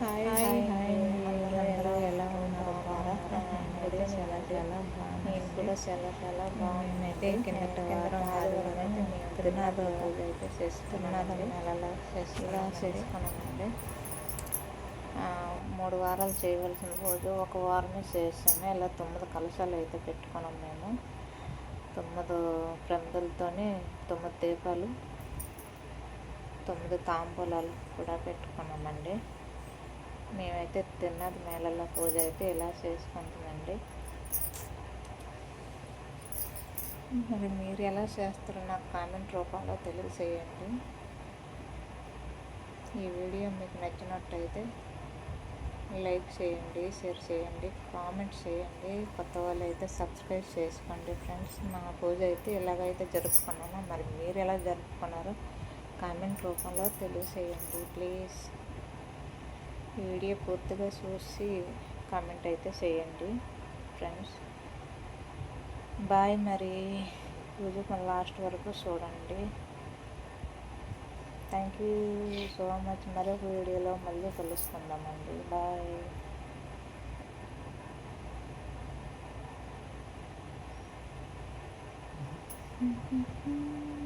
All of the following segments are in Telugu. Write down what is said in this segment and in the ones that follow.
Hi hi hi. అందరూ ఎలా ఉన్నారు? నేను కూడా చాలా చాలా బాగున్నాను నేను కూడా చాలా చాలా బాగున్నాను అయితే కిందట వారం ఆదివారం తిరునాథ పూజ అయితే చేసుకున్నాను నెలలో ఇలా చేసుకున్నామండి. మూడు వారాలు చేయవలసిన రోజు ఒక వారమే చేసాము. ఇలా తొమ్మిది కలశాలు అయితే పెట్టుకున్నాం మేము. తొమ్మిది ప్రమిదలతోని తొమ్మిది దీపాలు తొమ్మిది తాంబూలాలు కూడా పెట్టుకున్నామండి. మేమైతే తిన్నది మేళల్లో పూజ అయితే ఇలా చేసుకుంటుందండి మరి మీరు ఎలా చేస్తారో నాకు కామెంట్ రూపంలో తెలియజేయండి. ఈ వీడియో మీకు నచ్చినట్టయితే లైక్ చేయండి షేర్ చేయండి కామెంట్ చేయండి. కొత్త వాళ్ళు అయితే సబ్స్క్రైబ్ చేసుకోండి ఫ్రెండ్స్. మా పూజ అయితే ఎలాగైతే జరుపుకున్నామో మరి మీరు ఎలా జరుపుకున్నారో కామెంట్ రూపంలో తెలియజేయండి ప్లీజ్. వీడియో పూర్తిగా చూసి కామెంట్ అయితే చేయండి ఫ్రెండ్స్. బాయ్ మరి. పూజ లాస్ట్ వరకు చూడండి. థ్యాంక్ యూ సో మచ్ మరొక వీడియోలో మళ్ళీ కలుసుకుందామండి. Bye Mm-hmm.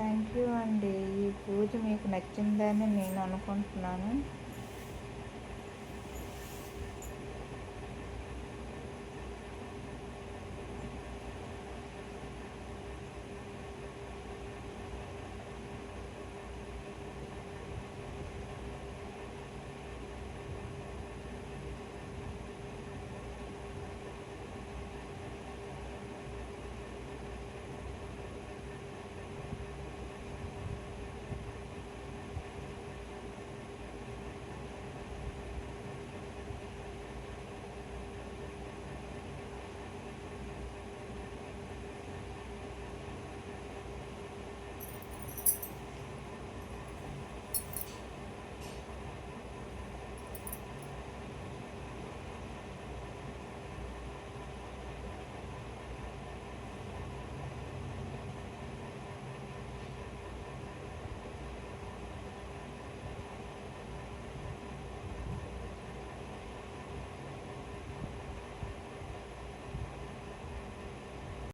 థ్యాంక్ యూ అండి. ఈ పూజ మీకు నచ్చిందని నేను అనుకుంటున్నాను.